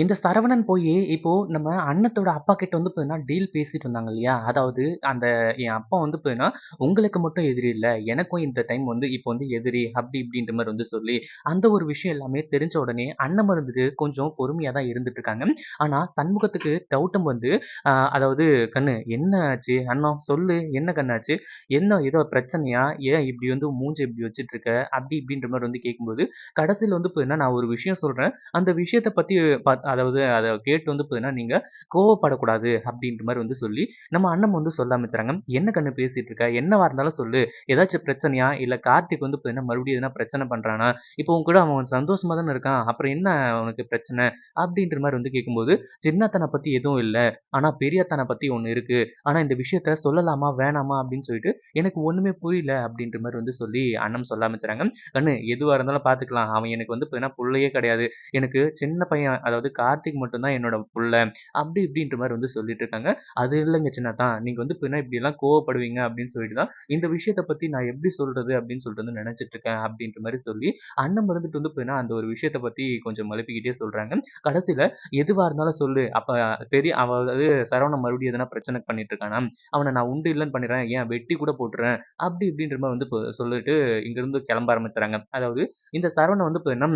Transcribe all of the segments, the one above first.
இந்த சரவணன் போயி, இப்போ நம்ம அண்ணத்தோட அப்பா கிட்ட வந்து பார்த்தீங்கன்னா, டீல் பேசிட்டு இருந்தாங்க இல்லையா? அதாவது அந்த என் அப்பா வந்து பார்த்தீங்கன்னா, உங்களுக்கு மட்டும் எதிரி இல்ல. எனக்கும் இந்த டைம் வந்து இப்போ வந்து எதிரி அப்படி இப்படின்ற மாரி வந்து சொல்லி, அந்த ஒரு விஷயம் எல்லாமே தெரிஞ்ச உடனே அண்ணன் வந்துட்டு கொஞ்சம் பொறுமையா தான் இருந்துட்டு இருக்காங்க. ஆனா சண்முகத்துக்கு டவுட்டும் வந்து அ அதாவது "கண்ணு என்ன ஆச்சு? அண்ணா சொல்லு என்ன கண்ணாச்சு என்ன ஏதோ பிரச்சனையா? ஏன் இப்படி வந்து மூஞ்ச இப்படி வச்சுட்டு இருக்க?" அப்படி இப்படின்ற மாரி வந்து கேட்கும்போது, கடைசியில வந்து பார்த்தீங்கன்னா, நான் ஒரு விஷயம் சொல்றேன். அந்த விஷயத்த பத்தி பாத் அதாவது அதை கேட்டு வந்து பார்த்தீங்கன்னா, நீங்கள் கோவப்படக்கூடாது அப்படின்ற மாதிரி வந்து சொல்லி, நம்ம அண்ணன் வந்து சொல்ல ஆரம்பிச்சுறாங்க. "என்ன கண்ணு பேசிகிட்டு இருக்கா என்னவா இருந்தாலும் சொல்லு. ஏதாச்சும் பிரச்சனையா? இல்லை கார்த்திக் வந்து பார்த்தீங்கன்னா, மறுபடியும் எதனா பிரச்சனை பண்ணுறானா இப்போ உன் கூட அவன் சந்தோஷமாக தானே இருக்கான். அப்புறம் என்ன அவனுக்கு பிரச்சனை?" அப்படின்ற மாதிரி வந்து கேட்கும்போது, சின்னத்தனை பற்றி எதுவும் இல்லை ஆனால் பெரியத்தனை பற்றி ஒன்று இருக்குது ஆனால் இந்த விஷயத்த சொல்லலாமா? வேணாமா?" அப்படின்னு சொல்லிட்டு, "எனக்கு ஒன்றுமே புரியல" அப்படின்ற மாதிரி வந்து சொல்லி அண்ணன் சொல்ல ஆரம்பிச்சுறாங்க. "கண்ணு எதுவாக இருந்தாலும் பார்த்துக்கலாம். அவன் எனக்கு வந்து பார்த்தீங்கன்னா, புள்ளையே கிடையாது. எனக்கு சின்ன பையன் அதாவது கார்த்திக் மட்டும்தான் என்னோட புள்ள. அப்படி இப்படின்ற மாதிரி வந்து சொல்லிட்டு இருக்காங்க. அது இல்லைங்க சின்னத்தா, நீங்க வந்து பின்ன இப்படிலாம் கோவப்படுவீங்க அப்படின்னு சொல்லிட்டு தான், இந்த விஷயத்தை பத்தி நான் எப்படி சொல்றது அப்படின்னு சொல்லிட்டு வந்து நினச்சிட்டு இருக்கேன் அப்படின்ற மாதிரி சொல்லி, அண்ணன் மறந்துட்டு வந்து பார்த்தீங்கன்னா, அந்த ஒரு விஷயத்த பத்தி கொஞ்சம் மழுப்பிக்கிட்டே சொல்றாங்க. கடைசியில எதுவா இருந்தாலும் சொல்லு. அப்ப பெரிய அவ அதாவது சரவணன் மறுபடியும் எதனா பிரச்சனை பண்ணிட்டு இருக்கானா? அவனை நான் உண்டு இல்லைன்னு பண்ணிடுறேன். ஏன் வெட்டி கூட போட்டுருவேன். அப்படி இப்படின்ற மாதிரி வந்து சொல்லிட்டு இங்கிருந்து கிளம்ப ஆரம்பிச்சுறாங்க. அதாவது இந்த சரவணன் வந்து பார்த்தீங்கன்னா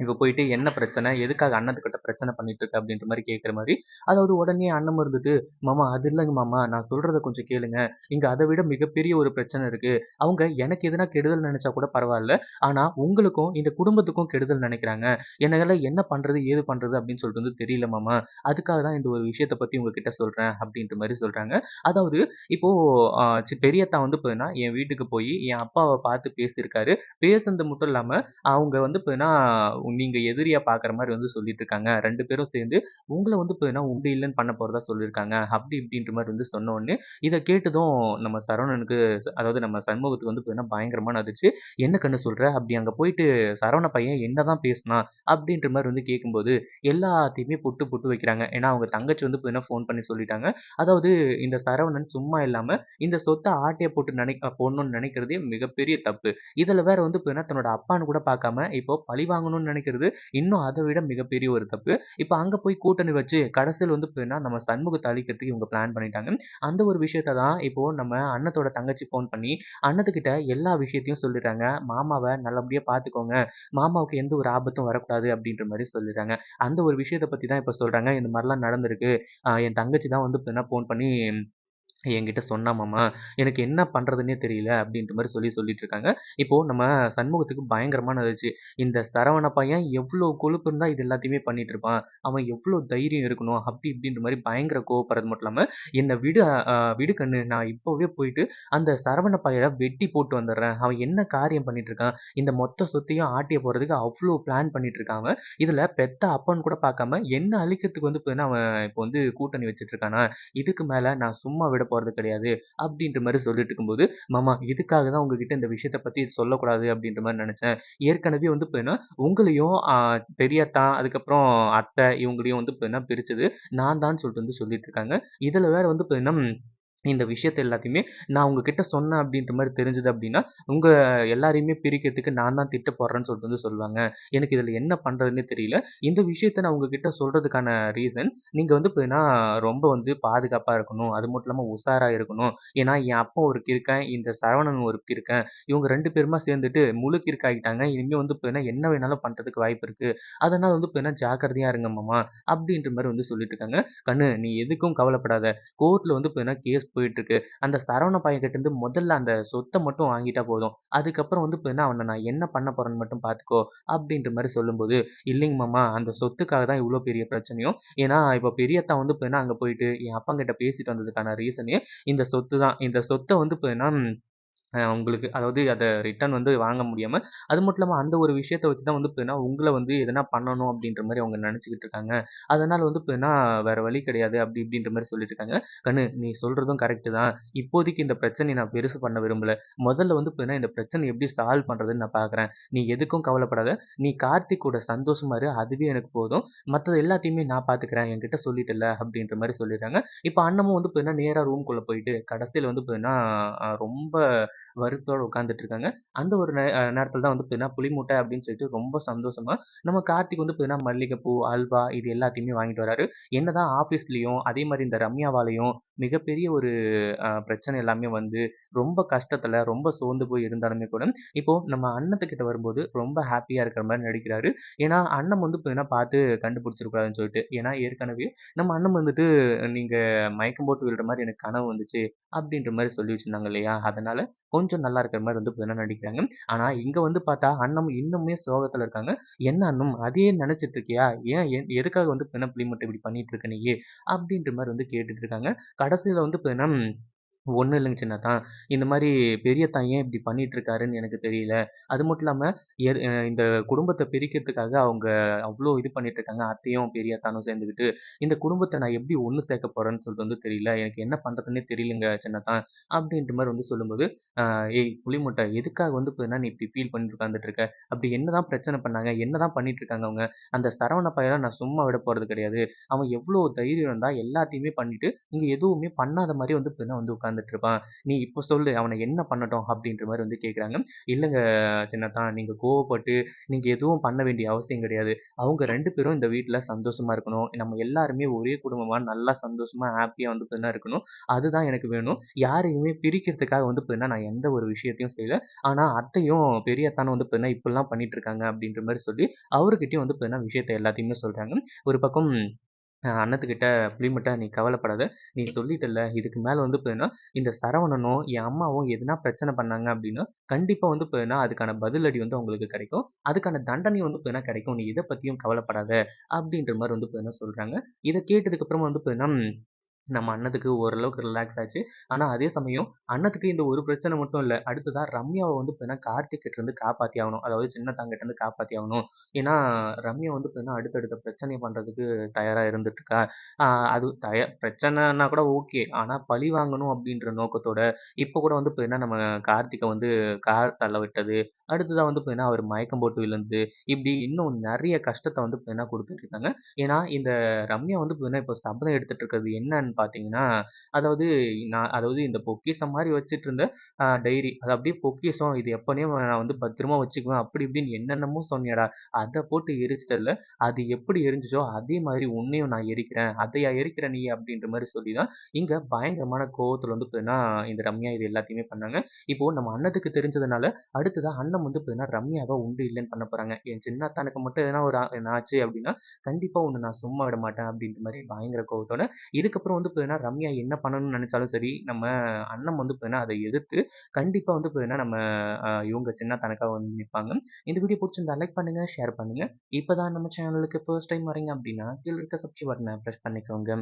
இப்போ போயிட்டு என்ன பிரச்சனை? எதுக்காக அண்ணத்துக்கிட்ட பிரச்சனை பண்ணிட்டு இருக்க? அப்படின்ற மாதிரி கேட்குற மாதிரி அதாவது உடனே அண்ணன் இருந்துட்டு, மாமா அது இல்லைங்க மாமா, நான் சொல்றத கொஞ்சம் கேளுங்க. இங்க அதை விட மிகப்பெரிய ஒரு பிரச்சனை இருக்கு. அவங்க எனக்கு எதுனா கெடுதல் நினைச்சா கூட பரவாயில்ல ஆனா உங்களுக்கும், இந்த குடும்பத்துக்கும் கெடுதல் நினைக்கிறாங்க என்னால என்ன பண்றது? ஏது பண்றது? அப்படின்னு சொல்லிட்டு வந்து தெரியல மாமா. அதுக்காக தான் இந்த ஒரு விஷயத்த பத்தி உங்ககிட்ட சொல்றேன் அப்படின்ற மாதிரி சொல்றாங்க. அதாவது இப்போ சி பெரியத்தா வந்து போதுன்னா என் வீட்டுக்கு போய் என் அப்பாவை பார்த்து பேசியிருக்காரு. பேசுனது மட்டும் இல்லாம, அவங்க வந்து போதுன்னா நீங்க எதிரியா பார்க்குற மாதிரி வந்து சொல்லிட்டு இருக்காங்க. ரெண்டு பேரும் சேர்ந்து உங்களை வந்து பார்த்தீங்கன்னா, உண்டு இல்லைன்னு பண்ண போறதா சொல்லியிருக்காங்க. அப்படி இப்படின்ற மாதிரி வந்து சொன்ன உடனே, கேட்டதும் நம்ம சரவணனுக்கு அதாவது நம்ம சண்முகத்துக்கு வந்து பார்த்தீங்கன்னா, பயங்கரமான அதிர்ச்சி. "என்ன கண்ணு சொல்ற? அப்படி அங்க போயிட்டு சரவண பையன் என்னதான் பேசினா அப்படின்ற மாதிரி வந்து கேட்கும்போது, எல்லாத்தையுமே புட்டு புட்டு வைக்கிறாங்க. ஏன்னா, அவங்க தங்கச்சி வந்து பார்த்தீங்கன்னா, ஃபோன் பண்ணி சொல்லிட்டாங்க. அதாவது இந்த சரவணன் சும்மா இல்லாம, இந்த சொத்தை ஆட்டைய போட்டு நினை போடணும்னு நினைக்கிறதே மிகப்பெரிய தப்பு. இதுல வேற வந்து பார்த்தீங்கன்னா, தன்னோட அப்பான்னு கூட பார்க்காம, இப்போ பழி வாங்கணும்னு நினைக்கிறது, இன்னும் அதை விட மிகப்பெரிய ஒரு தப்பு. இப்போ அங்கே போய் கூட்டணி வச்சு, கடைசியில் வந்து பார்த்தீங்கன்னா, நம்ம சண்முகத்தை அழிக்கிறதுக்கு இவங்க பிளான் பண்ணிட்டாங்க. அந்த ஒரு விஷயத்த தான் இப்போ நம்ம அண்ணத்தோட தங்கச்சி ஃபோன் பண்ணி, அண்ணத்துக்கிட்ட எல்லா விஷயத்தையும் சொல்லிடுறாங்க. மாமாவை நல்லபடியாக பார்த்துக்கோங்க. மாமாவுக்கு எந்த ஒரு ஆபத்தும் வரக்கூடாது அப்படின்ற மாதிரி சொல்லிடுறாங்க. அந்த ஒரு விஷயத்த பற்றி தான் இப்போ சொல்கிறாங்க இந்த மாதிரிலாம் நடந்திருக்கு. என் தங்கச்சி தான் வந்து பார்த்தீங்கன்னா, ஃபோன் பண்ணி என்கிட்ட சொன்னா மாமா. எனக்கு என்ன பண்ணுறதுன்னே தெரியல அப்படின்ற மாதிரி சொல்லி சொல்லிட்டு இருக்காங்க. இப்போ நம்ம சண்முகத்துக்கு பயங்கரமான அதிர்ச்சி. இந்த சரவண பையன் எவ்வளோ கொழுப்பு இருந்தா இது எல்லாத்தையுமே பண்ணிட்டு இருப்பான். அவன் எவ்வளோ தைரியம் இருக்கணும். அப்படி இப்படின்ற மாதிரி பயங்கர கோவப்படுறது மட்டும் இல்லாம, என்ன விடு அ விடு கண்ணு. நான் இப்போவே போயிட்டு அந்த சரவண பையல வெட்டி போட்டு வந்துடுறேன் அவன் என்ன காரியம் பண்ணிட்டு இருக்கான்? இந்த மொத்த சொத்தையும் ஆட்டிய போகிறதுக்கு அவ்வளோ பிளான் பண்ணிட்டு இருக்கான் அவன். இதுல பெத்த அப்பன்னு கூட பார்க்காம என்ன அழிக்கிறதுக்கு வந்து பார்த்தீங்கன்னா, அவன் இப்போ வந்து கூட்டணி வச்சுட்டு இருக்கானா? இதுக்கு மேல நான் சும்மா விட போறது கிடையாது. அப்படின்ற மாதிரி சொல்லிட்டு இருக்கும்போது, மாமா இதுக்காக தான் உங்ககிட்ட இந்த விஷயத்தை பத்தி சொல்லக்கூடாது அப்படின்ற மாதிரி நினச்சேன் ஏற்கனவே வந்து பார்த்தீங்கன்னா, உங்களையும் பெரியத்தா, அதுக்கப்புறம் அத்தை இவங்களையும் வந்து பார்த்தீங்கன்னா பிரிச்சது நான் தான் சொல்லிட்டு வந்து சொல்லிட்டு இருக்காங்க. இதுல வேற வந்து பார்த்தீங்கன்னா இந்த விஷயத்த எல்லாத்தையுமே நான் உங்ககிட்ட சொன்னேன் அப்படின்ற மாதிரி தெரிஞ்சது அப்படின்னா உங்கள் எல்லாரையுமே பிரிக்கிறதுக்கு நான் தான் திட்ட போடுறேன்னு சொல்லிட்டு வந்து சொல்லுவாங்க. எனக்கு இதில் என்ன பண்றதுன்னே தெரியல. இந்த விஷயத்த நான் உங்ககிட்ட சொல்கிறதுக்கான ரீசன், நீங்கள் வந்து பார்த்தீங்கன்னா, ரொம்ப வந்து பாதுகாப்பாக இருக்கணும். அது மட்டும் இல்லாமல் உஷாராக இருக்கணும். ஏன்னா, என் அப்பா ஒரு இருக்கேன் இந்த சரவணன் ஒரு இருக்கேன் இவங்க ரெண்டு பேருமா சேர்ந்துட்டு முழு கிறுக்காயிட்டாங்க. இனிமேல் வந்து பார்த்தீங்கன்னா, என்ன வேணாலும் பண்ணுறதுக்கு வாய்ப்பு இருக்குது அதனால் வந்து பார்த்தீங்கன்னா, ஜாக்கிரதையாக இருங்க மாமா. அப்படின்ற மாதிரி வந்து சொல்லிட்டு இருக்காங்க. கண்ணு நீ எதுக்கும் கவலைப்படாத. கோர்ட்டில் வந்து பார்த்தீங்கன்னா, கேஸ் போயிட்டுருக்கு. அந்த சரவண பையன்கிட்டருந்து முதல்ல அந்த சொத்தை மட்டும் வாங்கிட்டா போதும். அதுக்கப்புறம் வந்து பார்த்தீங்கன்னா, அவன நான் என்ன பண்ண போறேன்னு மட்டும் பார்த்துக்கோ! அப்படின்ற மாதிரி சொல்லும்போது, இல்லைங்க மாமா அந்த சொத்துக்காக தான் இவ்வளோ பெரிய பிரச்சனையும். ஏன்னா, இப்போ பெரியத்தா வந்து பார்த்தீங்கன்னா, அங்கே போயிட்டு என் அப்பன்கிட்ட பேசிட்டு வந்ததுக்கான ரீசனே இந்த சொத்து தான். இந்த சொத்தை வந்து பார்த்தீங்கன்னா உங்களுக்கு அதாவது அதை ரிட்டர்ன் வந்து வாங்க முடியாமல் அது மட்டும் இல்லாமல் அந்த ஒரு விஷயத்த வச்சு தான் வந்து இப்போனா உங்களை வந்து எதனா பண்ணணும் அப்படின்ற மாதிரி அவங்க நினச்சிக்கிட்டு இருக்காங்க. அதனால் வந்து இப்போனா வேறு வழி கிடையாது அப்படி இப்படின்ற மாதிரி சொல்லிட்டு இருக்காங்க. கண்ணு நீ சொல்கிறதும் கரெக்ட்டு தான். இப்போதைக்கு இந்த பிரச்சனையை நான் பெருசு பண்ண விரும்பல. முதல்ல வந்து இப்போனா இந்த பிரச்சனை எப்படி சால்வ் பண்ணுறதுன்னு நான் பார்க்குறேன். நீ எதுக்கும் கவலைப்படாத. நீ கார்த்திக் கூட சந்தோஷமாக இரு. அதுவே எனக்கு போதும். மற்றது எல்லாத்தையுமே நான் பார்த்துக்கிறேன். என்கிட்ட சொல்லிட்டல்ல அப்படின்ற மாதிரி சொல்லிடுறாங்க. இப்போ அண்ணமும் வந்து பார்த்தீங்கன்னா, நேராக ரூம்குள்ளே போயிட்டு கடைசியில் வந்து இப்போ ரொம்ப வருத்தத்தோட உட்காந்துட்டு இருக்காங்க. அந்த ஒரு நே அ நேரத்தில தான் வந்து பார்த்தீங்கன்னா, புளி மூட்டை அப்படின்னு சொல்லிட்டு ரொம்ப சந்தோஷமா நம்ம கார்த்திக் வந்து பார்த்தீங்கன்னா, மல்லிகைப்பூ, அல்வா இது எல்லாத்தையுமே வாங்கிட்டு வராரு. என்னதான் ஆஃபீஸ்லயும், அதே மாதிரி இந்த ரம்யாவாலயும் மிகப்பெரிய ஒரு அ பிரச்சனை எல்லாமே வந்து ரொம்ப கஷ்டத்தில, ரொம்ப சோர்ந்து போய் இருந்தாலுமே கூட, இப்போ நம்ம அண்ணத்துக்கிட்ட வரும்போது ரொம்ப ஹேப்பியா இருக்கிற மாரி நடிக்கிறாரு. ஏன்னா, அண்ணன் வந்து பார்த்தீங்கன்னா, பார்த்து கண்டுபிடிச்சிடக்கூடாதுன்னு சொல்லிட்டு. ஏன்னா, ஏற்கனவே நம்ம அண்ணன் வந்துட்டு நீங்க மயக்கம் போட்டு விழுற மாரி எனக்கு கனவு வந்துச்சு. அப்படின்ற மாரி சொல்லி வச்சிருந்தாங்க இல்லையா? அதனால கொஞ்சம் நல்லா இருக்கிற மாதிரி வந்து பார்த்தீங்கன்னா நடிக்கிறாங்க. ஆனா, இங்க வந்து பார்த்தா அண்ணம் இன்னுமே சோகத்தில இருக்காங்க. "என்ன அண்ணம் அதையே நினைச்சிட்டு இருக்கியா? ஏன் எதுக்காக வந்து பார்த்தீங்கன்னா, புளி இப்படி பண்ணிட்டு இருக்க நீ அப்படின்ற மாதிரி வந்து கேட்டுட்டு இருக்காங்க. கடைசியில வந்து பார்த்தீங்கன்னா ஒன்றும் இல்லைங்க சின்னத்தா. இந்த மாரி பெரியத்தா ஏன் இப்படி பண்ணிட்டு இருக்காருன்னு எனக்கு தெரியல. அது மட்டும் இல்லாம எர் அ இந்த குடும்பத்த பிரிக்கிறதுக்காக அவங்க அவ்ளோ இது பண்ணிட்டு இருக்காங்க. அத்தையும், பெரியத்தானும் சேர்ந்துக்கிட்டு. இந்த குடும்பத்த நான் எப்படி ஒண்ணு சேர்க்க போறேன்னு சொல்லிட்டு வந்து தெரியல. எனக்கு என்ன பண்றதுன்னே தெரியலங்க சின்னத்தா. அப்படின்ற மாரி வந்து சொல்லும்போது, "அ ஏய் புளிமுட்டை எதுக்காக வந்து பார்த்தீங்கன்னா, நீ இப்படி ஃபீல் பண்ணிட்டு உட்கார்ந்துட்டு இருக்க? அப்படி என்னதான் பிரச்சனை பண்ணாங்க? என்னதான் பண்ணிட்டு இருக்காங்க அவங்க? அந்த சரவண பையன நான் சும்மா விட போறது கிடையாது. அவன் எவ்ளோ தைரியம் இருந்தா எல்லாத்தையுமே பண்ணிட்டு, இங்க எதுவுமே பண்ணாத மாரி வந்து பார்த்தீங்கன்னா வந்து உட்காந்து இருப்பான். நீ இப்போ சொல்லு அவனை என்ன பண்ணட்டும்?" அப்படின்ற மாதிரி வந்து கேட்குறாங்க. இல்லைங்க சின்னத்தான் நீங்கள் கோவப்பட்டு நீங்கள் எதுவும் பண்ண வேண்டிய அவசியம் கிடையாது. அவங்க ரெண்டு பேரும் இந்த வீட்டில் சந்தோஷமா இருக்கணும். நம்ம எல்லாருமே ஒரே குடும்பமாக நல்லா சந்தோஷமாக ஹாப்பியாக வந்து பார்த்தீங்கன்னா இருக்கணும். அதுதான் எனக்கு வேணும். யாரையுமே பிரிக்கிறதுக்காக வந்து பார்த்தீங்கன்னா, நான் எந்த ஒரு விஷயத்தையும் செய்யல. ஆனால் அத்தையும், பெரிய அத்தானும் வந்து பார்த்தீங்கன்னா, இப்படிலாம் பண்ணிட்டு இருக்காங்க அப்படின்ற மாதிரி சொல்லி, அவர்கிட்டயும் வந்து பார்த்தீங்கன்னா, விஷயத்த எல்லாத்தையுமே சொல்கிறாங்க ஒரு பக்கம் அண்ணத்துக்கிட்ட "புளிமுட்டை நீ கவலைப்படாத. நீ சொல்லிட்டல்ல. இதுக்கு மேலே வந்து பார்த்தீங்கன்னா, இந்த சரவணனும், என் அம்மாவும் எதுனா பிரச்சனை பண்ணாங்க அப்படின்னா, கண்டிப்பாக வந்து பார்த்தீங்கன்னா, அதுக்கான பதிலடி வந்து அவங்களுக்கு கிடைக்கும். அதுக்கான தண்டனையும் வந்து பார்த்தீங்கன்னா கிடைக்கும். நீ இதை பற்றியும் கவலைப்படாத." அப்படின்ற மாதிரி வந்து பார்த்தீங்கன்னா சொல்கிறாங்க இதை கேட்டதுக்கப்புறமா வந்து பார்த்தீங்கன்னா நம்ம அண்ணத்துக்கு ஓரளவுக்கு ரிலாக்ஸ் ஆச்சு. ஆனா, அதே சமயம் அண்ணத்துக்கு இந்த ஒரு பிரச்சனை மட்டும் இல்ல. அடுத்ததா ரம்யாவ வந்து பார்த்தீங்கன்னா, கார்த்திக் கிட்டருந்து காப்பாத்தி ஆகணும். அதாவது சின்னத்தாங்கிட்டருந்து காப்பாத்தி ஆகணும். ஏன்னா, ரம்யா வந்து பார்த்தீங்கன்னா, அடுத்தடுத்த பிரச்சனை பண்றதுக்கு தயாரா இருந்துட்டுருக்கா. ஆ அது தய பிரச்சனைன்னா கூட ஓகே. ஆனா, பழி வாங்கணும் அப்படின்ற நோக்கத்தோட, இப்போ கூட வந்து பார்த்தீங்கன்னா, நம்ம கார்த்திக்க வந்து கார் தள்ள விட்டது. அடுத்ததா வந்து பார்த்தீங்கன்னா, அவர் மயக்கம் போட்டு விழுந்து இப்படி இன்னும் நெறைய கஷ்டத்த வந்து பார்த்தீங்கன்னா குடுத்துட்டு இருக்காங்க. ஏன்னா, இந்த ரம்யா வந்து பார்த்தீங்கன்னா, இப்போ சபதம் எடுத்துட்டு இருக்கிறது என்னன்னு பார்த்தீங்கன்னா, அதாவது நான் அதாவது இந்த பொக்கிஷம் மாரி வச்சுட்டு இருந்த அ டைரி. அது அப்படியே பொக்கிஷம். இது எப்பனே நான் வந்து பத்திரமா வச்சுக்குவேன். அப்படி இப்படின்னு என்னென்னமோ சொன்னியேடா! அத போட்டு எரிச்சிட்டல்ல அது எப்படி எரிஞ்சுச்சோ, அதே மாதிரி உன்னையும் நான் எரிக்கிறேன். அதையா எரிக்கிற நீ? அப்படின்ற மாரி சொல்லி தான், இங்க பயங்கரமான கோவத்துல வந்து பார்த்தீங்கன்னா, இந்த ரம்யா இது எல்லாத்தையுமே பண்ணாங்க. இப்போ நம்ம அண்ணத்துக்கு தெரிஞ்சதுனால, அடுத்ததா அண்ணன் வந்து பார்த்தீங்கன்னா, ரம்யாவ உண்டு இல்லைன்னு பண்ண போறாங்க. என் சின்ன அத்தானுக்கு மட்டும் எதனா ஒரு ஆச்சு அப்படின்னா, கண்டிப்பா உன்ன நான் சும்மா விட மாட்டேன் அப்படின்ற மாரி பயங்கர கோவத்தோட, இதுக்கப்புறம் வந்து பார்த்தீங்கன்னா, ரம்யா என்ன பண்ணணும்னு நினச்சாலும் சரி, நம்ம அண்ணன் வந்து பார்த்தீங்கன்னா, அதை எதிர்த்து கண்டிப்பா வந்து பார்த்தீங்கன்னா, நம்ம இவங்க சின்ன தனக்காக வந்து நிப்பாங்க. இந்த வீடியோ பிடிச்சிருந்தா லைக் பண்ணுங்க, ஷேர் பண்ணுங்க. இப்போ தான் நம்ம சேனலுக்கு ஃபர்ஸ்ட் டைம் வரீங்க அப்படின்னா, கீழ இருக்க சப்ஸ்கிரைப் பட்டனை ப்ரெஸ் பண்ணிக்கோங்க.